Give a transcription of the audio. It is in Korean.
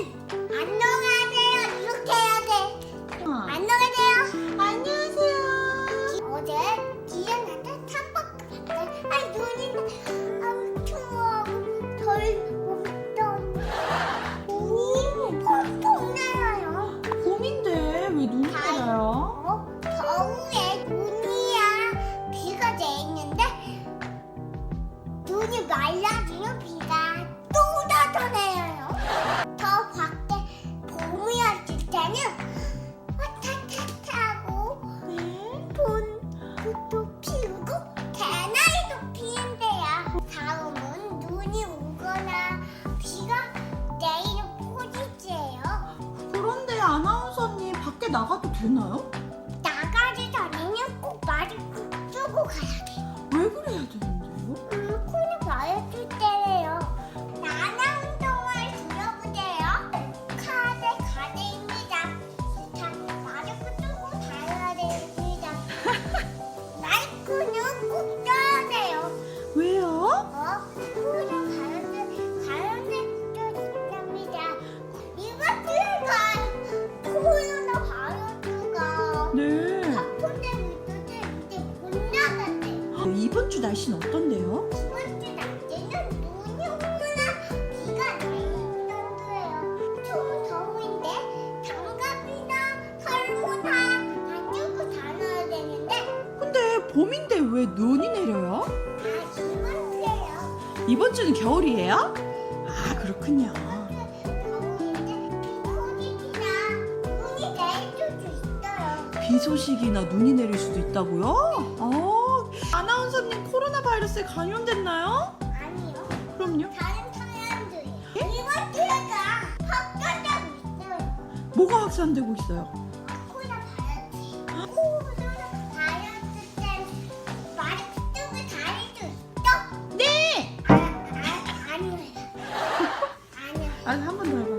again. 나가도 되나요? 나가기 전에는 꼭 마스크 쓰고 가야 돼. 왜 그래야 되는데요? 음, 코를 마였을 때예요. 나나 운동을 들어보세요. 카드 가드입니다. 자, 마스크 쓰고 다녀야 됩니다. 마스크는 꼭 써야 돼요. 왜요? 어? 코를 네. 아픈데 밑에 밑에 못. 네, 이번 주 날씨는 어떤데요? 이번 주 낮에는 눈이 오거나 비가 내릴 정도예요. 좀 더운데 장갑이나 설모 다안 들고 다녀야 되는데 근데 봄인데 왜 눈이 내려요? 아 이번 주예요. 이번 주는 겨울이에요? 아 그렇군요. 비 소식이나 눈이 내릴 수도 있다고요? 어, 아나운서님 코로나 바이러스에 감염됐나요? 아니요. 그럼요. 다른 사람들이 이번 주가 확산되고 있어요. 뭐가 확산되고 있어요? 코로나 바이러스. 코로나 바이러스 있어? 네. 아, 아, 아니에요. 아니요. 아, 한번 더 해봐요.